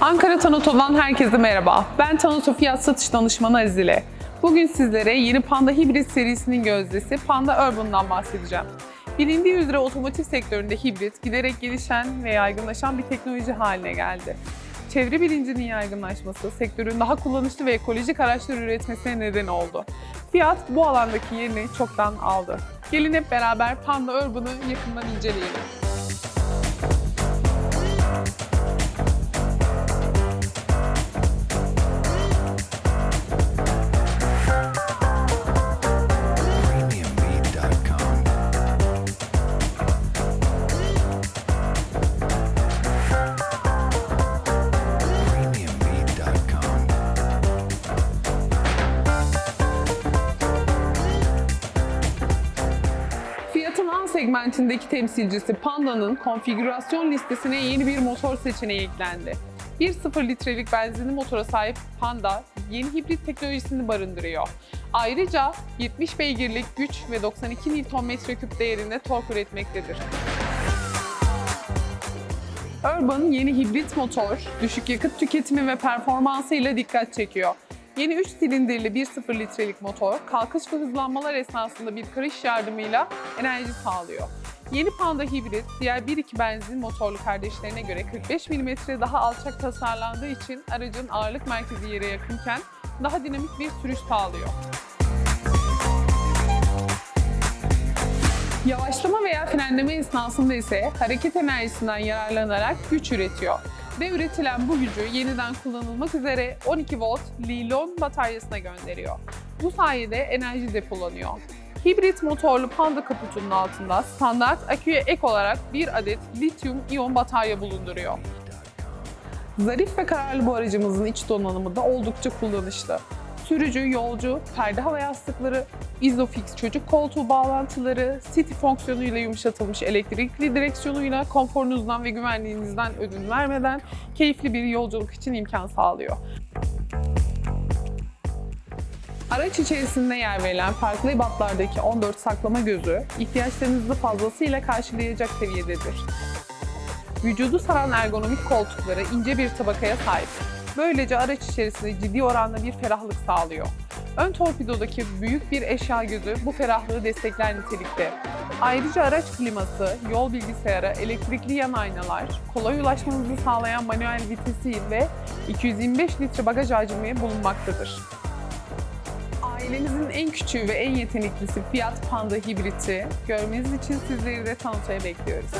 Ankara Tanoto'dan herkese merhaba. Ben Tanoto Fiyat Satış Danışmanı Azile. Bugün sizlere yeni Panda Hibrit serisinin gözdesi Panda Urban'dan bahsedeceğim. Bilindiği üzere otomotiv sektöründe hibrit giderek gelişen ve yaygınlaşan bir teknoloji haline geldi. Çevre bilincinin yaygınlaşması sektörün daha kullanışlı ve ekolojik araçlar üretmesine neden oldu. Fiyat bu alandaki yerini çoktan aldı. Gelin hep beraber Panda Urban'ı yakından inceleyelim. Segmentindeki temsilcisi Panda'nın konfigürasyon listesine yeni bir motor seçeneği eklendi. 1.0 litrelik benzinli motora sahip Panda, yeni hibrit teknolojisini barındırıyor. Ayrıca 70 beygirlik güç ve 92 Nm3 değerinde tork üretmektedir. Urban yeni hibrit motor, düşük yakıt tüketimi ve performansı ile dikkat çekiyor. Yeni 3 silindirli 1.0 litrelik motor, kalkış ve hızlanmalar esnasında bir karış yardımıyla enerji sağlıyor. Yeni Panda hibrit, diğer 1.2 benzin motorlu kardeşlerine göre 45 mm daha alçak tasarlandığı için aracın ağırlık merkezi yere yakınken daha dinamik bir sürüş sağlıyor. Yavaşlama veya frenleme esnasında ise hareket enerjisinden yararlanarak güç üretiyor. Ve üretilen bu gücü yeniden kullanılmak üzere 12 volt Li-ion bataryasına gönderiyor. Bu sayede enerji depolanıyor. Hibrit motorlu Panda kaputunun altında standart aküye ek olarak bir adet lityum iyon batarya bulunduruyor. Zarif ve kararlı bu aracımızın iç donanımı da oldukça kullanışlı. Sürücü, yolcu, perde hava yastıkları, Isofix çocuk koltuğu bağlantıları, City fonksiyonuyla yumuşatılmış elektrikli direksiyonuyla konforunuzdan ve güvenliğinizden ödün vermeden keyifli bir yolculuk için imkan sağlıyor. Araç içerisinde yer verilen farklı ebatlardaki 14 saklama gözü ihtiyaçlarınızı fazlasıyla karşılayacak seviyededir. Vücudu saran ergonomik koltukları ince bir tabakaya sahip. Böylece araç içerisinde ciddi oranda bir ferahlık sağlıyor. Ön torpidodaki büyük bir eşya gözü bu ferahlığı destekler nitelikte. Ayrıca araç kliması, yol bilgisayarı, elektrikli yan aynalar, kolay ulaşmanızı sağlayan manuel vitesi ve 225 litre bagaj hacmi bulunmaktadır. Ailenizin en küçüğü ve en yeteneklisi Fiat Panda hibriti görmeniz için sizleri de tanıtaya bekliyoruz.